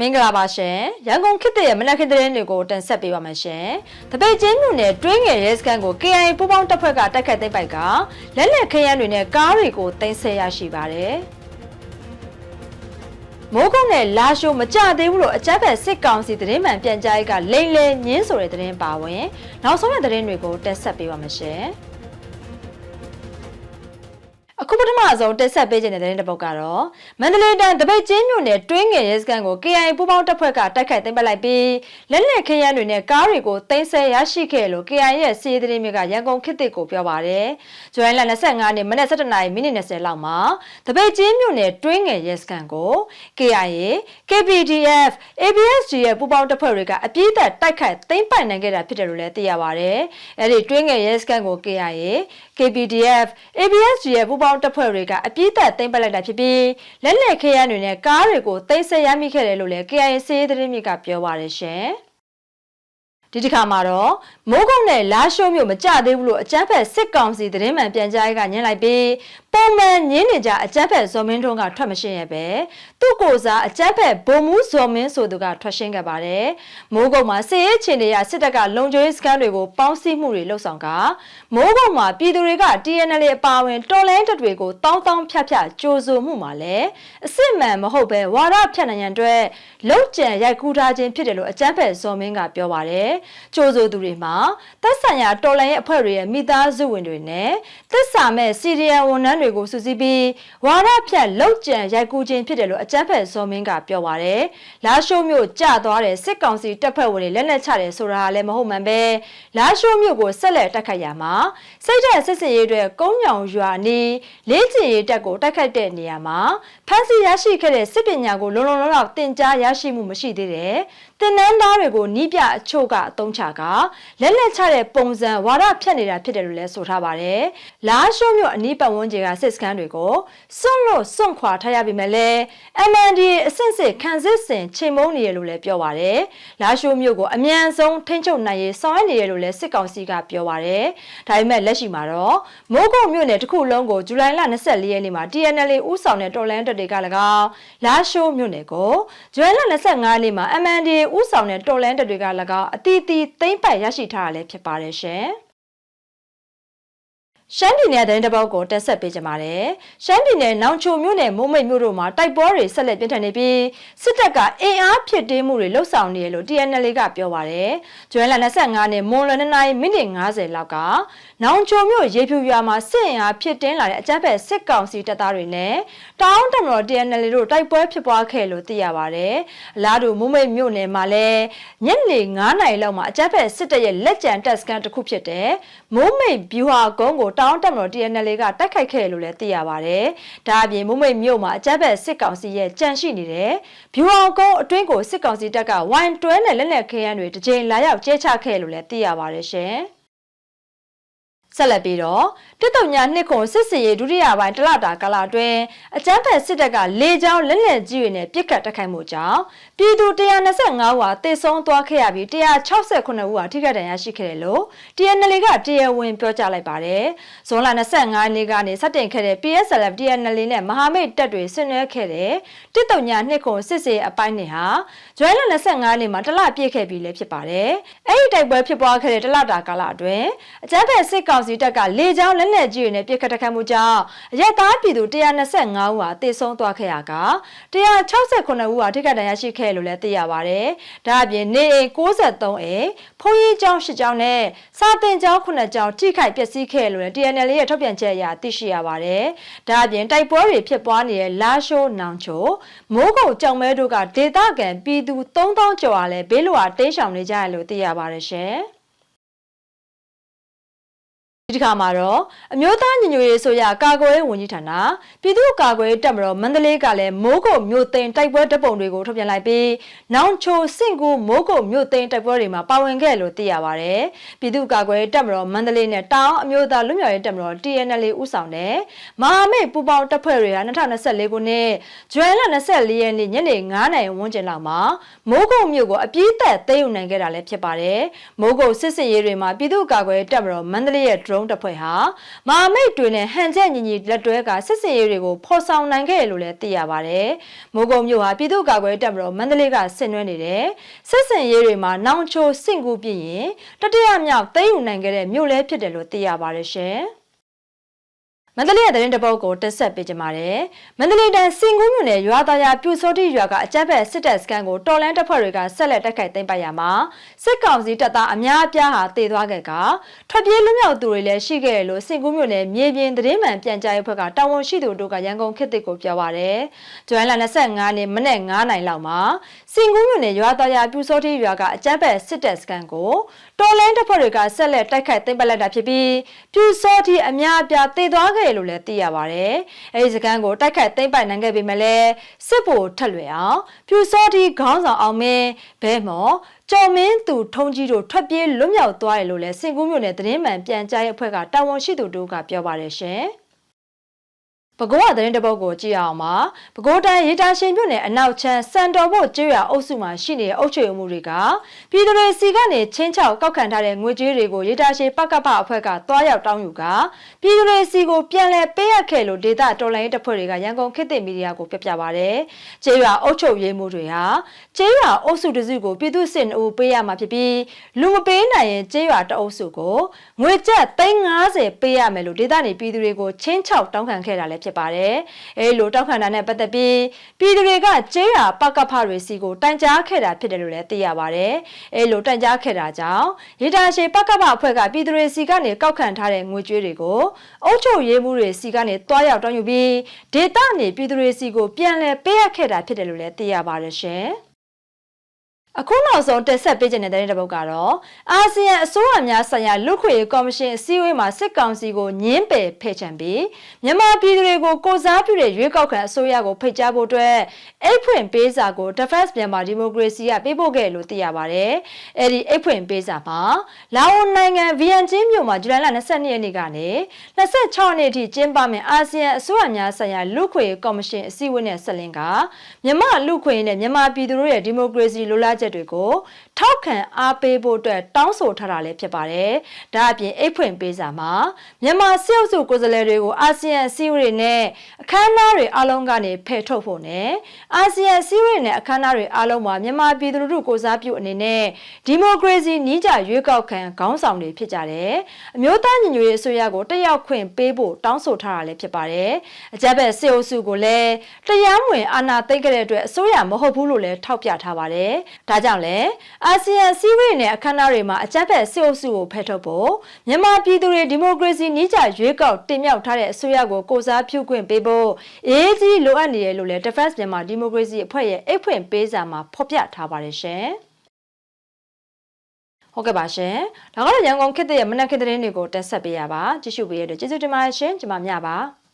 မင်္ဂလာပါရှင်ရန်ကုန်ခေတ်သစ်ရဲ့မနက်ခင်းသတင်းတွေကိုတင်ဆက်ပေးပါမယ်ရှင်တပိတ်ချင်းမြို့နယ်တွင်းငယ်ရဲစခန်းကို KIA ပူးပေါင်းတပ်ဖွဲ့ကတိုက်ခတ်သိမ်းပိုက်ကလက်လက်ခရမ်းတွေနဲ့ကားတွေကိုတင်ဆက်ရရှိပါတယ်မိုးကုတ်နဲ့လာရှိုမကြသေးဘူးလို့အကြမ်းဖက်စစ်ကောင်စီသတင်းမှန်ပြန်ကြားရေးကလိန်လေညင်းဆိုတဲ့သတင်းပါဝင်နောက်ဆုံးတဲ့သတင်းတွေကိုတင်ဆက်ပေးပါမယ်ရှင် အခုပထမဆုံးတက်ဆက်ပေးခြင်းတဲ့တဲ့တစ်ပုတ်ကတော့မန္တလေးတိုင်းတပိတ်ချင်းမြို့နယ်တွင်းငယ်ရဲစခန်းကို KIA ပူးပေါင်းတပ်ဖွဲ့ကတိုက်ခိုက်သိမ်းပိုက်လိုက်ပြီးလက်လက်ခရမ်းတွေနဲ့ကားတွေကိုသိမ်းဆည်းရရှိခဲ့လို့ KIA ရဲ့စီးရီးသတင်းတွေကရန်ကုန်ခေတ်သစ်ကိုပြောပါတယ်။ဇွန်လ25ရက်နေ့မနက်7:00နာရီမိနစ်20လောက်မှာတပိတ်ချင်းမြို့နယ်တွင်းငယ်ရဲစခန်းကို KIA, KPDF, ABSG ရဲ့ပူးပေါင်းတပ်ဖွဲ့တွေကအပြည့်အသက်တိုက်ခိုက်သိမ်းပိုက်နိုင်ခဲ့တာဖြစ်တယ်လို့လည်းသိရပါတယ်။အဲဒီတွင်းငယ်ရဲစခန်းကို KIA, KPDF, ABSG ရဲ့ပူးပေါင်းတပ်ဖွဲ့တွေကအပြည့်အသက်သိမ်းပိုက်လိုက်တာဖြစ်ပြီးလက်လက်ခရမ်းတွေနဲ့ကားတွေကိုသိမ်းဆည်းရမိခဲ့တယ်လို့လည်း KIA စီးရီးသတင်းမြစ်ကပြောပါတယ်ရှင်။ဒီတစ်ခါမှာတော့မိုးကုတ်နဲ့လာရှိုးမြို့မကြသေးဘူးလို့အကြမ်းဖက်စစ်ကောင်စီသတင်းမှန်ပြန်ကြားရေးကညှင်းလိုက်ပြီးပုံမှန်ညင်းနေကြအကြမ်းဖက်ဇော်မင်းထွန်းကထွက်မရှင်းရပဲသူ့ကိုယ်စားအကြမ်းဖက်ဗိုလ်မှူးဇော်မင်းဆိုသူကထွက်ရှင်းခဲ့ပါတယ်မိုးကုတ်မှာစစ်ရေးချင်နေရစစ်တပ်ကလုံခြုံရေးစခန်းတွေကိုပေါင်းစည်းမှုတွေလှုပ်ဆောင်ကမိုးကုတ်မှာပြည်သူတွေက TNL အပါအဝင်တော်လိုင်းတပ်တွေကိုတောင်းတောင်းဖြတ်ဖြတ်ကြိုးဆိုမှုမှာလည်းအစစ်မှန်မဟုတ်ပဲဝါဒဖြတ်နိုင်ရန်အတွက်လုံခြံရိုက်ကူးထားခြင်းဖြစ်တယ်လို့အကြမ်းဖက်ဇော်မင်းကပြောပါတယ်ကြိုးဆိုသူတွေမှာသက်ဆိုင်ရာတော်လိုင်းရဲ့အဖွဲ့တွေရဲ့မိသားစုဝင်တွေနဲ့သက်စာမဲ့စီရီယံဝန်ထမ်းတွေကိုစုစည်းပြီးဝါဒဖြတ်လုံခြံရိုက်ကူးခြင်းဖြစ်တယ်လို့အကြမ်းဖက်ဇော်မင်းကပြောပါတယ်လာရှိုးမြို့ကျသွားတဲ့စစ်ကောင်စီတပ်ဖွဲ့ဝင်တွေလက်နက်ချတယ်ဆိုတာလည်းမဟုတ်မှန်ပဲလာရှိုးမြို့ကိုဆက်လက်တိုက်ခိုက်ရမှာစိတ်သက်စစ်စစ်ရေးအတွက်ကုန်းညောင်ရွာနီးလေးချင်ရေးတပ်ကိုတိုက်ခိုက်တဲ့နေရာမှာဖမ်းဆီးရရှိခဲ့တဲ့စစ်ပညာကိုလုံလုံလောက်လောက်တင် जा ရရှိမှုမရှိသေးတယ်တင်နန်းသားတွေကိုနီးပြအချို့ကအသုံးချကလက်လက်ချတဲ့ပုံစံဝါဒဖြတ်နေတာဖြစ်တယ်လို့လည်းဆိုထားပါတယ်လာရှိုးမြို့အနီးပတ်ဝန်းကျင်ကစစ်စခန်းတွေကိုစွန့်လို့စွန့်ခွာထားရပြီမဲ့လည်း MND အဆင့်စစ်ခံစစ်စင်ချိန်မုံနေရလို့လည်းပြောပါတယ်လာရှိုးမြို့ကိုအမြန်ဆုံးထိန်းချုပ်နိုင်ရေးဆောင်ရွက်နေရလို့လည်းစစ်ကောင်စီကပြောပါတယ်ဒါပေမဲ့လက်ရှိမှာတော့မိုးကုတ်မြို့နယ်တစ်ခုလုံးကိုဇူလိုင်လ24ရက်နေ့မှာ TNL ဦးဆောင်တဲ့တော်လန်တပ်တွေက၎င်းလာရှိုးမြို့နယ်ကိုဇူလိုင်လ25ရက်နေ့မှာ MND ဦးဆောင်တဲ့တော်လန်တပ်တွေက၎င်းအတီးတီးသိမ့်ပိုက်ရရှိထားတာလည်းဖြစ်ပါတယ်ရှင်။ ရှမ်းပြည်နယ်သတင်းတစ်ပုဒ်ကိုတက်ဆက်ပေးကြပါမယ်။ရှမ်းပြည်နယ်နောင်ချိုမြို့နယ်မိုးမိတ်မြို့တို့မှာတိုက်ပွဲတွေဆက်လက်ပြင်းထန်နေပြီးစစ်တပ်ကအင်အားဖြစ်တင်းမှုတွေလှုပ်ဆောင်နေတယ်လို့ TNL ကပြောပါရယ်။ကျွဲလ25နဲ့မွန်လွန်2နာရီမိနစ်90လောက်က နောင်ချိုမြို့ရေဖြူရွာမှာစစ်အင်အားဖြစ်တင်းလာတဲ့အကြမ်းဖက်စစ်ကောင်စီတပ်သားတွေနဲ့တောင်းတမတော် TNL တို့တိုက်ပွဲဖြစ်ပွားခဲ့လို့သိရပါရယ်။အလားတူမိုးမိတ်မြို့နယ်မှာလည်းညနေ9နာရီလောက်မှာအကြမ်းဖက်စစ်တပ်ရဲ့လက်ကျန်တပ်စခန်းတစ်ခုဖြစ်တဲ့မိုးမိတ်ဗျူဟာကုန်းကိုတောင်းတမတော် TNL ကတိုက်ခိုက်ခဲ့လို့လည်းသိရပါတယ်။ဒါအပြင်မုံမိတ်မြို့မှာအကြမ်းဖက်စစ်ကောင်စီရဲ့ကြံရှိနေတဲ့ဗျူအောင်ကုန်းအတွင်းကိုစစ်ကောင်စီတပ်ကဝိုင်တွဲနဲ့လက်နက်ခဲယမ်းတွေတစ်ကြိမ်လာရောက်ကျဲချခဲ့လို့လည်းသိရပါတယ်ရှင်။ ဆက်လက်ပြီးတော့တစ်တုံညာနှစ်ခွန်စစ်စီရေးဒုတိယပိုင်းတလတာကာလအတွင်းအကြမ်းဖက်စစ်တပ်ကလေကြောင်းလက်နက်ကြီးတွေနဲ့ပစ်ခတ်တိုက်ခိုက်မှုကြောင့်ပြည်သူ125ဦးဟာတေဆုံးသွားခဲ့ရပြီး168ဦးဟာထိခိုက်ဒဏ်ရာရှိခဲ့တယ်လို့ TNL ကတရားဝင်ပြောကြားလိုက်ပါတယ်။ဇွန်လ25ရက်နေ့ကနေစတင်ခဲ့တဲ့ PSLF TNL နဲ့မဟာမိတ်တပ်တွေဆင်နွှဲခဲ့တဲ့တစ်တုံညာနှစ်ခွန်စစ်စီအပိုင်းနဲ့ဟာဇွန်လ25ရက်နေ့မှာတလပြည့်ခဲ့ပြီးလည်းဖြစ်ပါတယ်။အဲ့ဒီတိုက်ပွဲဖြစ်ပွားခဲ့တဲ့တလတာကာလအတွင်းအကြမ်းဖက်စစ်ကောင်စီတပ်ကလေကြောင်းလက်နက်ကြီးတွေနဲ့ပစ်ခတ်တိုက်ခိုက်မှုကြောင့်အရက်သားပြည်သူ125ဦးဟာတေဆုံးသွားခဲ့ရက169ဦးဟာထိခိုက်ဒဏ်ရာရှိခဲ့လို့လည်းသိရပါတယ်။ဒါအပြင်နေအိမ်63အိမ်ဖုန်းကြီးကျောင်း10ကျောင်းနဲ့စာသင်ကျောင်း9ကျောင်းထိခိုက်ပျက်စီးခဲ့လို့လည်း TNL ရဲ့ထုတ်ပြန်ချက်အရသိရှိရပါတယ်။ဒါအပြင်တိုက်ပွဲတွေဖြစ်ပွားနေတဲ့လာရှိုးနောင်ချိုမိုးကုတ်ကြောင်မဲတို့ကဒေသခံပြည်သူ3000ကျော်ဟာလည်းဘေးလွှာတင်းရှောင်နေကြရလို့သိရပါတယ်ရှင်။ ဒီတစ်ခါမှာတော့အမျိုးသားညီညွတ်ရေးဆိုရကာကွယ်ရေးဝန်ကြီးဌာနပြည်သူ့ကာကွယ်ရေးတပ်မတော်မန္တလေးကလည်းမိုးကုတ်မြို့သိမ်းတိုက်ပွဲတပ်ပုံတွေကိုထုတ်ပြန်လိုက်ပြီးနောင်ချိုစင့်ကူမိုးကုတ်မြို့သိမ်းတိုက်ပွဲတွေမှာပါဝင်ခဲ့လို့သိရပါဗျ။ပြည်သူ့ကာကွယ်ရေးတပ်မတော်မန္တလေးနဲ့တောင်အမျိုးသားလူမျိုးရေးတပ်မတော် TNL ဦးဆောင်တဲ့မဟာမိတ်ပူပေါင်းတပ်ဖွဲ့တွေက2024ခုနှစ်ဇွန်လ24ရက်နေ့ညနေ9နာရီဝန်းကျင်လောက်မှာမိုးကုတ်မြို့ကိုအပြည့်သက်သိမ်းယူနိုင်ခဲ့တာလည်းဖြစ်ပါတယ်။မိုးကုတ်စစ်စစ်ရေးတွေမှာပြည်သူ့ကာကွယ်ရေးတပ်မတော်မန္တလေးရဲ့ drone တုံးတပ်ဖွဲ့ဟာမဟာမိတ်တွေနဲ့ဟန်ချက်ညီညီလက်တွဲကစစ်စင်ရေးတွေကိုဖော်ဆောင်နိုင်ခဲ့တယ်လို့လည်းသိရပါတယ်။မိုးကုံမြို့ဟာပြည်သူ့ကာကွယ်ရေးတပ်မတော်မန္တလေးကဆင်နွှဲနေတဲ့စစ်စင်ရေးတွေမှာနောင်ချိုစင့်ကူပြင်းရင်တတိယမြောက်သိမ်းယူနိုင်ခဲ့တဲ့မြို့လဲဖြစ်တယ်လို့သိရပါတယ်ရှင်။ မန္တလေးရဲ့သတင်းတပုတ်ကိုတက်ဆက်ပေးကြပါမယ်။မန္တလေးတိုင်းစင်ကူးမြို့နယ်ရွာသားရပြူစောတိရွာကအကြမ်းဖက်စစ်တပ်စခန်းကိုတော်လန်တပ်ဖွဲ့တွေကဆက်လက်တိုက်ခိုက်သိမ်းပိုက်ရမှာစစ်ကောင်စီတပ်သားအများအပြားဟာတေသွားခဲ့ကထွက်ပြေးလွတ်မြောက်သူတွေလည်းရှိခဲ့တယ်လို့စင်ကူးမြို့နယ်မြေပြင်သတင်းမှန်ပြန်ကြားရေးဖွဲ့ကတာဝန်ရှိသူတို့ကရန်ကုန်ခေတ်သစ်ကိုပြောပါရယ်။ဇွန်လ25ရက်မနေ့9နိုင်လောက်မှာစင်ကူးမြို့နယ်ရွာသားရပြူစောတိရွာကအကြမ်းဖက်စစ်တပ်စခန်းကိုတော်လန်တပ်ဖွဲ့တွေကဆက်လက်တိုက်ခိုက်သိမ်းပိုက်လိုက်တာဖြစ်ပြီးပြူစောတိအများအပြားတေသွားခဲ့တယ်လို့လည်းသိရပါတယ်။အဲဒီစခန်းကိုတိုက်ခိုက်သိမ်းပိုက်နိုင်ခဲ့ပေမဲ့လည်းစစ်ဗိုလ်ထက်လွယ်အောင်ပြူစောတိခေါင်းဆောင်အောင်မင်းဘဲမော်ကျော်မင်းသူထုံးကြီးတို့ထွက်ပြေးလွတ်မြောက်သွားတယ်လို့လည်းစင်ကူးမြို့နယ်သတင်းမှန်ပြန်ကြားရေးအဖွဲ့ကတာဝန်ရှိသူတို့ကပြောပါတယ်ရှင်။ ပဲခူးကသတင်းတပုတ်ကိုကြည့်အောင်ပါပဲခူးတိုင်းရေတာရှင်မြို့နယ်အနောက်ချမ်းစံတော်ဘုတ်ကျွော်အုပ်စုမှာရှိနေတဲ့အုပ်ချုပ်မှုတွေကပြည်သူတွေစီကနေချင်းချောက်ကောက်ခံထားတဲ့ငွေကြေးတွေကိုရေတာရှင်ပကပအဖွဲ့ကတွားရောက်တောင်းယူကပြည်သူတွေစီကိုပြန်လည်ပေးအပ်ခဲ့လို့ဒေတာတော်လိုင်းတပ်ဖွဲ့တွေကရန်ကုန်ခေတ်သစ်မီဒီယာကိုပြပြပါဗျ။ကျွော်အုပ်ချုပ်ရေးမှုတွေဟာကျွော်အုပ်စုတစုကိုပြည်သူစစ်အုပ်ပေးရမှာဖြစ်ပြီးလူမပေးနိုင်ရင်ကျွော်တအုပ်စုကိုငွေကျပ်350ပေးရမယ်လို့ဒေတာနေပြည်သူတွေကိုချင်းချောက်တောင်းခံခဲ့တာလည်းဖြစ်ပါတယ်။အဲလိုတောက်ခံတာနဲ့ပတ်သက်ပြီးပြည်သူတွေကကျေးရွာပကဖတွေစီကိုတိုင်ကြားခဲ့တာဖြစ်တယ်လို့လည်းသိရပါတယ်။အဲလိုတိုင်ကြားခဲ့တာကြောင့်ရေတာရှည်ပကဖအဖွဲ့ကပြည်သူတွေစီကနေကောက်ခံထားတဲ့ငွေကြေးတွေကိုအုပ်ချုပ်ရေးမှုတွေစီကနေတွားရောက်တောင်းယူပြီးဒေတာနေပြည်သူတွေစီကိုပြန်လည်ပေးအပ်ခဲ့တာဖြစ်တယ်လို့လည်းသိရပါတယ်ရှင်။ အခုနောက်ဆုံးတက်ဆက်ပေးခြင်းတဲ့တဲ့ပုတ်ကတော့အာဆီယံအစိုးရများဆိုင်ရာလူခွေကော်မရှင်အစည်းအဝေးမှာစစ်ကောင်စီကိုညှင်းပယ်ဖယ်ချန်ပြီးမြန်မာပြည်သူတွေကိုကိုစားပြုတဲ့ရွေးကောက်ခံအစိုးရကိုဖိတ်ကြားဖို့အတွက်အိတ်ဖွင့်ပေးစာကို Defense မြန်မာဒီမိုကရေစီကပေးပို့ခဲ့လို့သိရပါတယ်။အဲဒီအိတ်ဖွင့်ပေးစာမှာလာအိုနိုင်ငံဗီယန်ကျင်းမြို့မှာဇူလိုင်လ22ရက်နေ့ကနေ26ရက်နေ့အထိကျင်းပမယ့်အာဆီယံအစိုးရများဆိုင်ရာလူခွေကော်မရှင်အစည်းအဝေးနဲ့ဆက်လင်းကမြန်မာလူခွေနဲ့မြန်မာပြည်သူတို့ရဲ့ဒီမိုကရေစီလိုလားချက်တွေကိုထောက်ခံအားပေးဖို့အတွက်တောင်းဆိုထားတာလည်းဖြစ်ပါတယ်။ဒါအပြင်အိတ်ဖွင့်ပေးစာမှာမြန်မာစစ်အုပ်စုကိုယ်စားလှယ်တွေကိုအာဆီယံအစည်းအဝေးနဲ့အခမ်းအနားတွေအလုံးကနေဖယ်ထုတ်ဖို့နဲ့အာဆီယံအစည်းအဝေးနဲ့အခမ်းအနားတွေအလုံးမှာမြန်မာပြည်သူတို့ကိုစားပြုအနေနဲ့ဒီမိုကရေစီနီးကြရွေးကောက်ခံခေါင်းဆောင်တွေဖြစ်ကြတယ်။အမျိုးသားညီညွတ်ရေးအစိုးရကိုတက်ရောက်ခွင့်ပေးဖို့တောင်းဆိုထားတာလည်းဖြစ်ပါတယ်။အကြက်ဘက်စစ်အုပ်စုကိုလည်းတရားမဝင်အာဏာသိမ်းခဲ့တဲ့အတွက်အစိုးရမဟုတ်ဘူးလို့လည်းထောက်ပြထားပါတယ်။ဒါကြောင့်လည်းအာဆီယံစီးပွားရေးနဲ့အခမ်းအနားတွေမှာအကြမ်းဖက်စစ်အုပ်စုကိုဖယ်ထုတ်ဖို့မြန်မာပြည်သူတွေဒီမိုကရေစီနည်းကျရွေးကောက်တင်မြှောက်ထားတဲ့အစိုးရကိုကိုစားပြုခွင့်ပေးဖို့အေးကြီးလိုအပ်နေတယ်လို့လည်း Defense မြန်မာဒီမိုကရေစီအဖွဲ့ရဲ့အိတ်ဖွင့်ပေးစာမှာဖော်ပြထားပါတယ်ရှင်ဟုတ်ကဲ့ပါရှင်။ဒါကတော့ရန်ကုန်ခေတ်ရဲ့မနက်ခေတ်သတင်းတွေကိုတက်ဆက်ပေးရပါ။ကြည့်ရှုပေးရတဲ့ကျေးဇူးတင်ပါတယ်ရှင်။ကျွန်မမြပါ။